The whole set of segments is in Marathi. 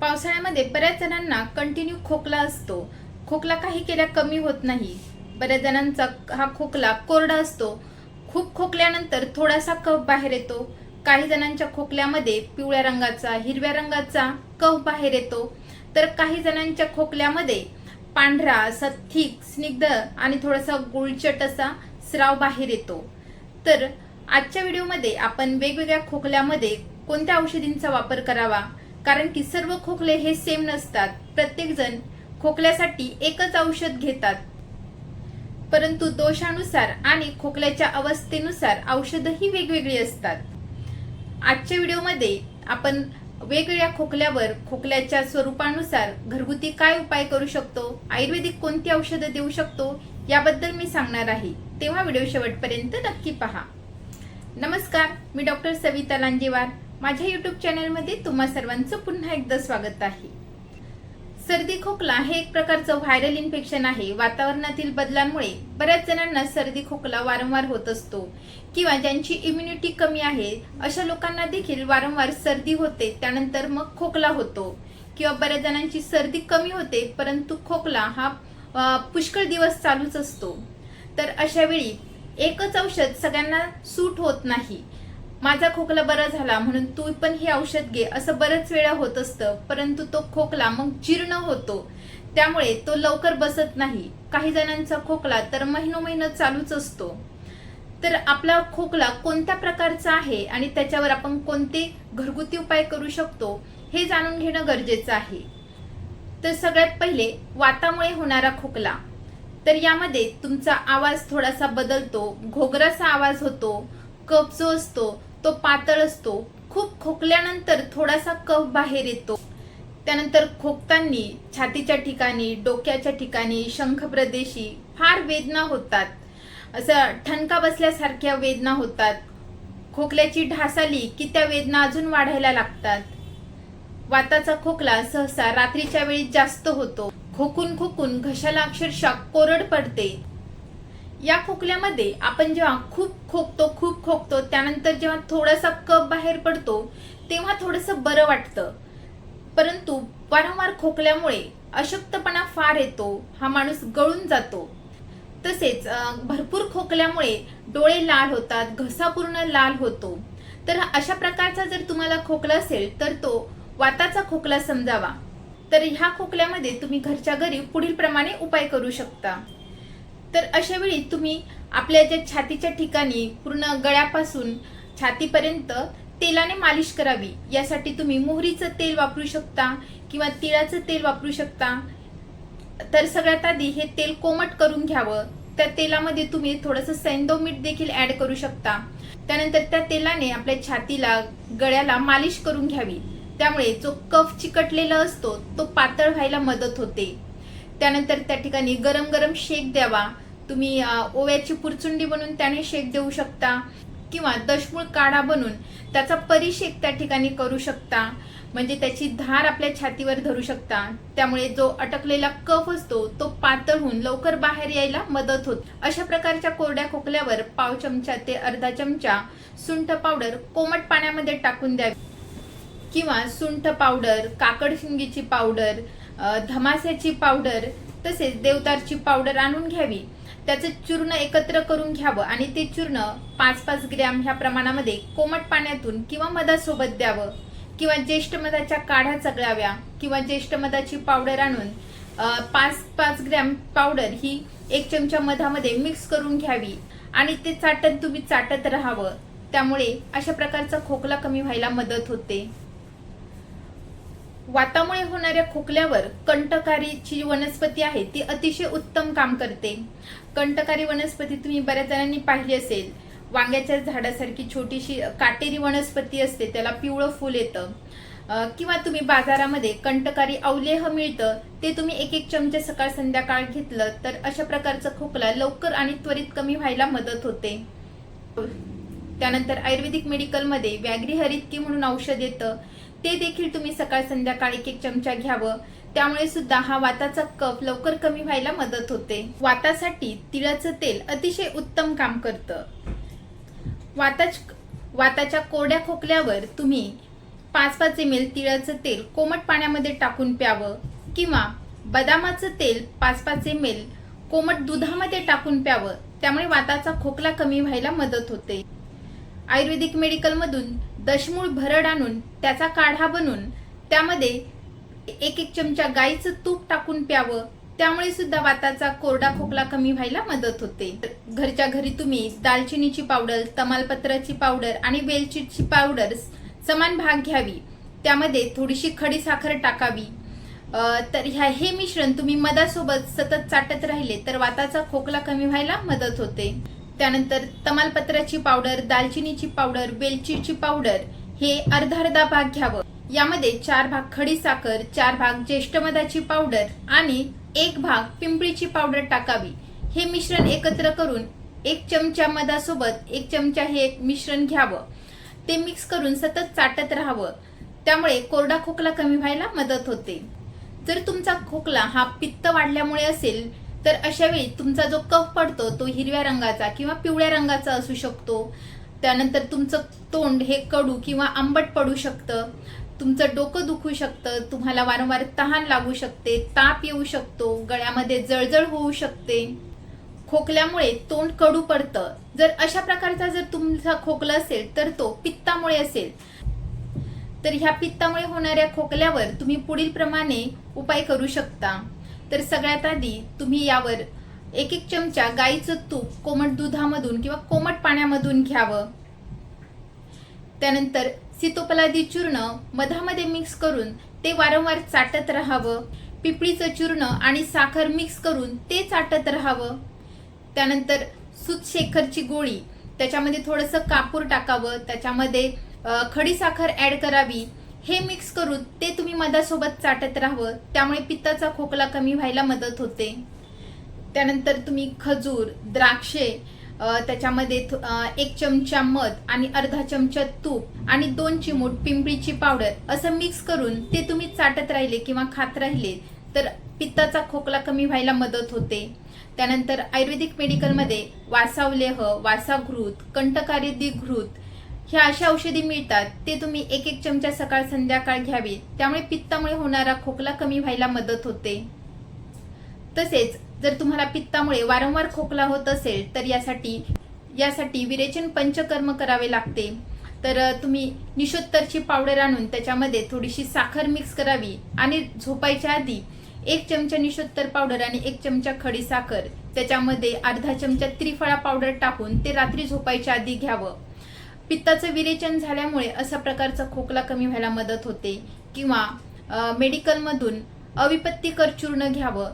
पावसाळ्यामध्ये बऱ्याच जणांना कंटिन्यू खोकला असतो. खोकला काही केल्या कमी होत नाही. बऱ्याच जणांचा हा खोकला कोरडा असतो. खूप खोकल्यानंतर थोडासा कफ बाहेर येतो. काही जणांच्या खोकल्यामध्ये पिवळ्या रंगाचा हिरव्या रंगाचा कफ बाहेर येतो. तर काही जणांच्या खोकल्यामध्ये पांढरा असा थिक स्निग्ध आणि थोडासा गुळचट असा स्राव बाहेर येतो. तर आजच्या व्हिडिओमध्ये आपण वेगवेगळ्या खोकल्यामध्ये कोणत्या औषधींचा वापर करावा? कारण की सर्व खोकले हे सेम नसतात. प्रत्येक जण खोकल्यासाठी एकच औषध घेतात. परंतु दोषानुसार आणि खोकल्याच्या अवस्थेनुसार औषधही वेगवेगळी असतात. आजच्या व्हिडिओमध्ये आपण वेगवेगळ्या खोकल्यावर खोकल्याच्या स्वरूपानुसार घरगुती काय उपाय करू शकतो? आयुर्वेदिक कोणती औषधं देऊ शकतो? याबद्दल मी सांगणार आहे. तेव्हा व्हिडिओ शेवटपर्यंत नक्की पहा. नमस्कार मी डॉक्टर सविता लांजेवार. माझ्या युट्यूब चॅनलमध्ये तुम्हा सर्वांचं पुन्हा एकदा स्वागत आहे. सर्दी खोकला हे एक प्रकारचं व्हायरल इन्फेक्शन आहे. वातावरणातील बदलांमुळे बऱ्याच जणांना सर्दी खोकला वारंवार होत असतो किंवा ज्यांची इम्युनिटी कमी आहे अशा लोकांना देखील वारंवार सर्दी होते त्यानंतर मग खोकला होतो. किंवा बऱ्याच जणांची सर्दी कमी होते परंतु खोकला हा पुष्कळ दिवस चालूच असतो. तर अशा वेळी एकच औषध सगळ्यांना सूट होत नाही. माझा खोकला बरा झाला म्हणून तू पण हे औषध घे. असं बरंच वेळा होत असतं परंतु तो खोकला मग जीर्ण होतो. त्यामुळे तो लवकर बसत नाही. काही जणांचा खोकला तर महिनो महिनो चालूच असतो. तर आपला खोकला कोणत्या प्रकारचा आहे आणि त्याच्यावर आपण कोणते घरगुती उपाय करू शकतो हे जाणून घेणं गरजेचं आहे. तर सगळ्यात पहिले वातामुळे होणारा खोकला. तर यामध्ये तुमचा आवाज थोडासा बदलतो घोगराचा आवाज होतो कप जो असतो तो पातळ असतो खूप खोकल्यानंतर थोडासा कफ बाहेर येतो. त्यानंतर खोकताना छातीच्या ठिकाणी डोक्याच्या ठिकाणी शंख प्रदेशी फार वेदना होतात. असं ठणका बसल्यासारख्या वेदना होतात. खोकल्याची ढास आली की त्या वेदना अजून वाढायला लागतात. वाताचा खोकला सहसा रात्रीच्या वेळी जास्त होतो. खोकून खोकून घशाला अक्षरशः कोरड पडते. या खोकल्यामध्ये आपण जेव्हा खूप खोकतो खूप खोकतो त्यानंतर जेव्हा थोडासा कप बाहेर पडतो तेव्हा थोडंसं बरं वाटतं. परंतु वारंवार खोकल्यामुळे अशक्तपणा फार येतो हा माणूस गळून जातो. तसेच भरपूर खोकल्यामुळे डोळे लाल होतात घसा पूर्ण लाल होतो. तर अशा प्रकारचा जर तुम्हाला खोकला असेल तर तो वाताचा खोकला समजावा. तर ह्या खोकल्यामध्ये तुम्ही घरच्या घरी पुढील प्रमाणे उपाय करू शकता. तर अशा वेळी तुम्ही आपल्या ज्या छातीच्या ठिकाणी पूर्ण गळ्यापासून छातीपर्यंत तेलाने मालिश करावी. यासाठी तुम्ही मोहरीचं तेल वापरू शकता किंवा तिळाचं तेल वापरू शकता. तर सगळ्यात आधी हे तेल कोमट करून घ्यावं. त्या तेलामध्ये तुम्ही थोडंसं सैंदो मीठ देखील ऍड करू शकता. त्यानंतर त्या तेलाने आपल्या छातीला गळ्याला मालिश करून घ्यावी. त्यामुळे जो कफ चिकटलेला असतो तो पातळ व्हायला मदत होते. त्यानंतर त्या ठिकाणी गरम गरम शेक द्यावा. तुम्ही ओव्याची पुरचुंडी बनवून त्याने शेक देऊ शकता किंवा दशमूळ काढा बनवून त्याचा परिशेक त्या ठिकाणी करू शकता. म्हणजे त्याची धार आपल्या छातीवर धरू शकता. त्यामुळे जो अटकलेला कफ असतो तो पातळ होऊन लवकर बाहेर यायला मदत होत. अशा प्रकारच्या कोरड्या खोकल्यावर पाव चमचा ते अर्धा चमचा सुंठ पावडर कोमट पाण्यामध्ये टाकून द्यावी. किंवा सुंठ पावडर काकड शिंगीची पावडर धमास्याची पावडर तसेच देवदारची पावडर आणून घ्यावी. त्याचं चूर्ण एकत्र करून घ्यावं आणि ते चूर्ण पाच पाच ग्रॅम ह्या प्रमाणामध्ये कोमट पाण्यातून किंवा मधासोबत द्यावं. किंवा ज्येष्ठ मधाच्या काढ्या चगळाव्या किंवा ज्येष्ठ मधाची पावडर आणून पाच पाच ग्रॅम पावडर ही एक चमचा मधामध्ये मिक्स करून घ्यावी. आणि ते चाटत तुम्ही चाटत राहावं. त्यामुळे अशा प्रकारचा खोकला कमी व्हायला मदत होते. वातामुळे होणाऱ्या खोकल्यावर कंटकारीची जी वनस्पती आहे ती अतिशय उत्तम काम करते. कंटकारी वनस्पती तुम्ही बऱ्याच जणांनी पाहिली असेल. वांग्याच्या झाडासारखी छोटीशी काटेरी वनस्पती असते त्याला पिवळं फूल येतं. किंवा तुम्ही बाजारामध्ये कंटकारी अवलेह मिळतं ते तुम्ही एक एक चमचे सकाळ संध्याकाळ घेतलं तर अशा प्रकारचं खोकला लवकर आणि त्वरित कमी व्हायला मदत होते. त्यानंतर आयुर्वेदिक मेडिकलमध्ये व्याघ्री हरितकी म्हणून औषध येतं. ते देखील तुम्ही सकाळ संध्याकाळ एक एक चमचा घ्यावं. त्यामुळे सुद्धा हा वाताचा कफ लवकर कमी व्हायला मदत होते. वातासाठी तिळाचं तेल अतिशय उत्तम काम करतं. वाताच वाताच्या कोरड्या खोकल्यावर तुम्ही पाच पाच एम एल तिळाचं तेल कोमट पाण्यामध्ये टाकून प्यावं किंवा बदामाचं तेल पाच पाच एम एल कोमट दुधामध्ये टाकून प्यावं. त्यामुळे वाताचा खोकला कमी व्हायला मदत होते. आयुर्वेदिक मेडिकलमधून दशमूळ भरड आणून त्याचा काढा बनवून त्यामध्ये एक एक चमचा गाईचं तूप टाकून प्यावं. त्यामुळे सुद्धा वाताचा कोरडा खोकला कमी व्हायला मदत होते. घरच्या घरी तुम्ही दालचिनीची पावडर तमालपत्राची पावडर आणि वेलचीची पावडर समान भाग घ्यावी. त्यामध्ये थोडीशी खडी साखर टाकावी. तर ह्या हे मिश्रण तुम्ही मधासोबत सतत चाटत राहिले तर वाताचा खोकला कमी व्हायला मदत होते. त्यानंतर तमालपत्राची पावडर दालचिनीची पावडर वेलचीची पावडर हे अर्धा अर्धा भाग घ्यावं. यामध्ये चार भाग खडी साखर चार भाग ज्येष्ठ मधाची पावडर आणि एक भाग पिंपळीची पावडर टाकावी. हे मिश्रण एकत्र करून एक चमचा मधासोबत एक चमचा हे मिश्रण घ्यावं. ते मिक्स करून सतत चाटत राहावं. त्यामुळे कोरडा खोकला कमी व्हायला मदत होते. जर तुमचा खोकला हा पित्त वाढल्यामुळे असेल तर अशा वेळी तुमचा जो कफ पडतो तो हिरव्या रंगाचा किंवा पिवळ्या रंगाचा असू शकतो. त्यानंतर तुमचं तोंड हे कडू किंवा आंबट पडू शकतं. तुमचं डोकं दुखू शकतं. तुम्हाला वारंवार तहान लागू शकते ताप येऊ शकतो गळ्यामध्ये जळजळ होऊ शकते. खोकल्यामुळे तोंड कडू पडतं. जर अशा प्रकारचा जर तुमचा खोकला असेल तर तो पित्तामुळे असेल. तर ह्या पित्तामुळे होणाऱ्या खोकल्यावर तुम्ही पुढील प्रमाणे उपाय करू शकता. तर सगळ्यात आधी तुम्ही यावर एक एक चमचा गाईचं तूप कोमट दुधामधून किंवा कोमट पाण्यामधून घ्यावं. त्यानंतर सीतोपलादी चूर्ण मधामध्ये मिक्स करून ते वारंवार चाटत राहावं. पिपळीचं चूर्ण आणि साखर मिक्स करून ते चाटत राहावं. त्यानंतर सुतशेखरची गोळी त्याच्यामध्ये थोडंसं कापूर टाकावं. त्याच्यामध्ये खडीसाखर खडी साखर करावी. हे मिक्स करून ते तुम्ही मधासोबत चाटत राहावं. त्यामुळे पित्ताचा खोकला कमी व्हायला मदत होते. त्यानंतर तुम्ही खजूर द्राक्षे त्याच्यामध्ये एक चमचा मध आणि अर्धा चमचा तूप आणि दोन चिमूट पिंपळीची पावडर असं मिक्स करून ते तुम्ही चाटत राहिले किंवा खात राहिले तर पित्ताचा खोकला कमी व्हायला मदत होते. त्यानंतर आयुर्वेदिक मेडिकलमध्ये वासावलेह वासाघृत कंटकारी घृत ह्या अशा औषधी मिळतात ते तुम्ही एक एक चमचा सकाळ संध्याकाळ घ्यावी. त्यामुळे पित्तामुळे होणारा खोकला कमी व्हायला मदत होते. तसेच जर तुम्हाला पित्तामुळे वारंवार खोकला होत असेल तर यासाठी यासाठी विरेचन पंचकर्म करावे लागते. तर तुम्ही निशोत्तरची पावडर आणून त्याच्यामध्ये थोडीशी साखर मिक्स करावी आणि झोपायच्या आधी एक चमचा निशोत्तर पावडर आणि एक चमचा खडी साखर त्याच्यामध्ये अर्धा चमचा त्रिफळा पावडर टाकून ते रात्री झोपायच्या आधी घ्यावं. पित्ताचं विरेचन झाल्यामुळे अशा प्रकारचा खोकला कमी व्हायला मदत होते किंवा मेडिकलमधून अविपत्तीकर चूर्ण घ्यावं.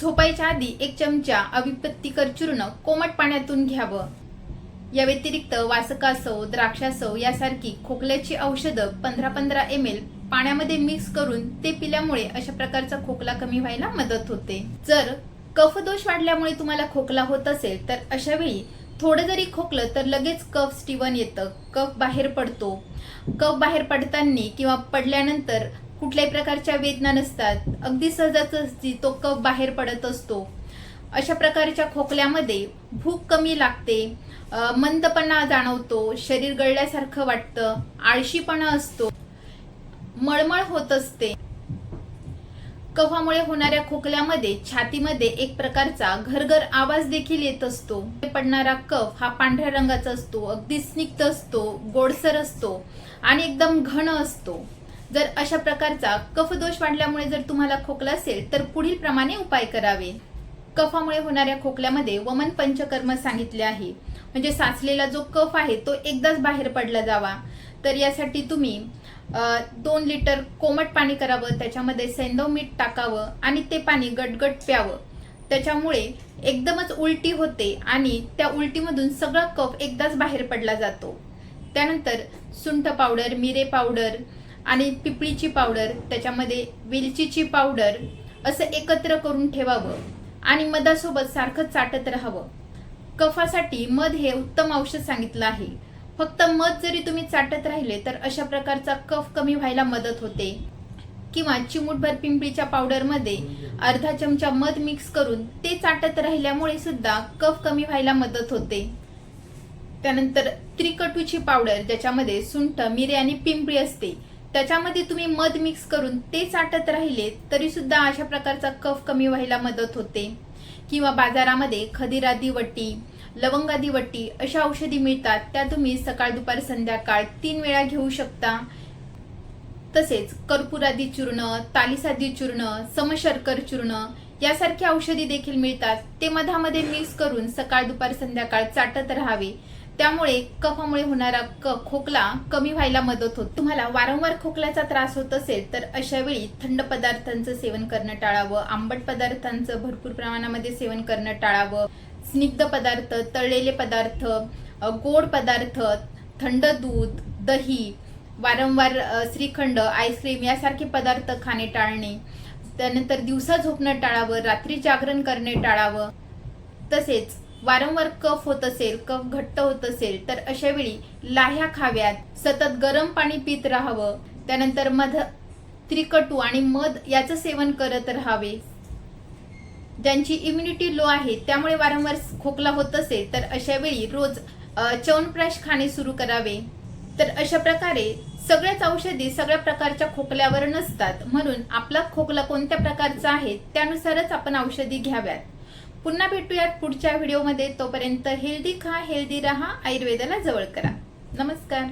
झोपायच्या आधी एक चमचा अविपत्तीकर चूर्ण कोमट पाण्यातून घ्यावं. या व्यतिरिक्त वासकासव द्राक्षासव यासारखी खोकल्याची औषधं पंधरा पंधरा एम एल पाण्यामध्ये मिक्स करून ते पिल्यामुळे अशा प्रकारचा खोकला कमी व्हायला मदत होते. जर कफदोष वाढल्यामुळे तुम्हाला खोकला होत असेल तर अशा वेळी थोडं जरी खोकलं तर लगेच कफ स्टीवन येतं. कफ बाहेर पडतो. कफ बाहेर पडताना किंवा पडल्यानंतर कुठल्याही प्रकारच्या वेदना नसतात. अगदी सहजाच असती तो कफ बाहेर पडत असतो. अशा प्रकारच्या खोकल्यामध्ये भूक कमी लागते मंदपणा जाणवतो शरीर गळल्यासारखं वाटतं आळशीपणा असतो. मळमळ होत असते. कफामुळे होणाऱ्या खोकल्यामध्ये छातीमध्ये एक प्रकारचा घरघर आवाज देखील येत असतो. पडणारा कफ हा पांढऱ्या रंगाचा असतो अगदी स्निग्ध असतो गोडसर असतो आणि एकदम घन असतो. जर अशा प्रकारचा कफदोष वाढल्यामुळे जर तुम्हाला खोकला असेल तर पुढील प्रमाणे उपाय करावे. कफामुळे होणाऱ्या खोकल्यामध्ये वमन पंचकर्म सांगितले आहे. म्हणजे साचलेला जो कफ आहे तो एकदाच बाहेर पडला जावा. तर यासाठी तुम्ही दोन लिटर कोमट पाणी करावं त्याच्यामध्ये सेंदो मीठ टाकावं आणि ते पाणी गटगट प्यावं. त्याच्यामुळे एकदमच उलटी होते आणि त्या उलटीमधून सगळा कफ एकदाच बाहेर पडला जातो. त्यानंतर सुंठ पावडर मिरे पावडर आणि पिपळीची पावडर त्याच्यामध्ये वेलचीची पावडर असं एकत्र करून ठेवावं आणि मधासोबत सारखं चाटत राहावं. कफासाठी मध हे उत्तम औषध सांगितलं आहे. फक्त मध जरी तुम्ही चाटत राहिले तर अशा प्रकारचा कफ कमी व्हायला मदत होते. किंवा चिमूटभर पिंपळीच्या पावडरमध्ये अर्धा चमचा मध मिक्स करून ते चाटत राहिल्यामुळे सुद्धा कफ कमी व्हायला मदत होते. त्यानंतर त्रिकटूची पावडर ज्याच्यामध्ये सुंठ मिरे आणि पिंपळी असते त्याच्यामध्ये तुम्ही मध मिक्स करून ते चाटत राहिले तरी सुद्धा अशा प्रकारचा कफ कमी व्हायला मदत होते. किंवा बाजारामध्ये खदिरादी वटी लवंगादी वट्टी अशा औषधी मिळतात त्या तुम्ही सकाळ दुपार संध्याकाळ तीन वेळा घेऊ शकता. तसेच कर्पूरादी चूर्ण तालिसादी चूर्ण समशर्कर चूर्ण यासारखी औषधी देखील मिळतात. ते मधामध्ये मिक्स करून सकाळ दुपार संध्याकाळ चाटत राहावे. त्यामुळे कफामुळे होणारा क खोकला कमी व्हायला मदत होत. तुम्हाला वारंवार खोकल्याचा त्रास होत असेल तर अशा वेळी थंड पदार्थांचं सेवन करणं टाळावं. आंबट पदार्थांचं भरपूर प्रमाणामध्ये सेवन करणं टाळावं. स्निग्ध पदार्थ तळलेले पदार्थ गोड पदार्थ थंड दूध दही वारंवार श्रीखंड आईस्क्रीम यासारखे पदार्थ खाणे टाळणे. त्यानंतर दिवसा झोपणं टाळावं रात्री जागरण करणे टाळावं. तसेच वारंवार कफ होत असेल कफ घट्ट होत असेल तर अशा वेळी लाह्या खाव्यात सतत गरम पाणी पित राहावं. त्यानंतर मध त्रिकटू आणि मध याचं सेवन करत राहावे. ज्यांची इम्युनिटी लो आहे त्यामुळे वारंवार खोकला होत असेल तर अशा वेळी रोज च्यवनप्राश खाणे सुरू करावे. तर अशा प्रकारे सगळ्याच औषधी सगळ्या प्रकारच्या खोकल्यावर नसतात. म्हणून आपला खोकला कोणत्या प्रकारचा आहे त्यानुसारच आपण औषधी घ्याव्यात. पुन्हा भेटूयात पुढच्या व्हिडिओमध्ये तोपर्यंत हेल्दी खा हेल्दी रहा आयुर्वेदाला जवळ करा. नमस्कार.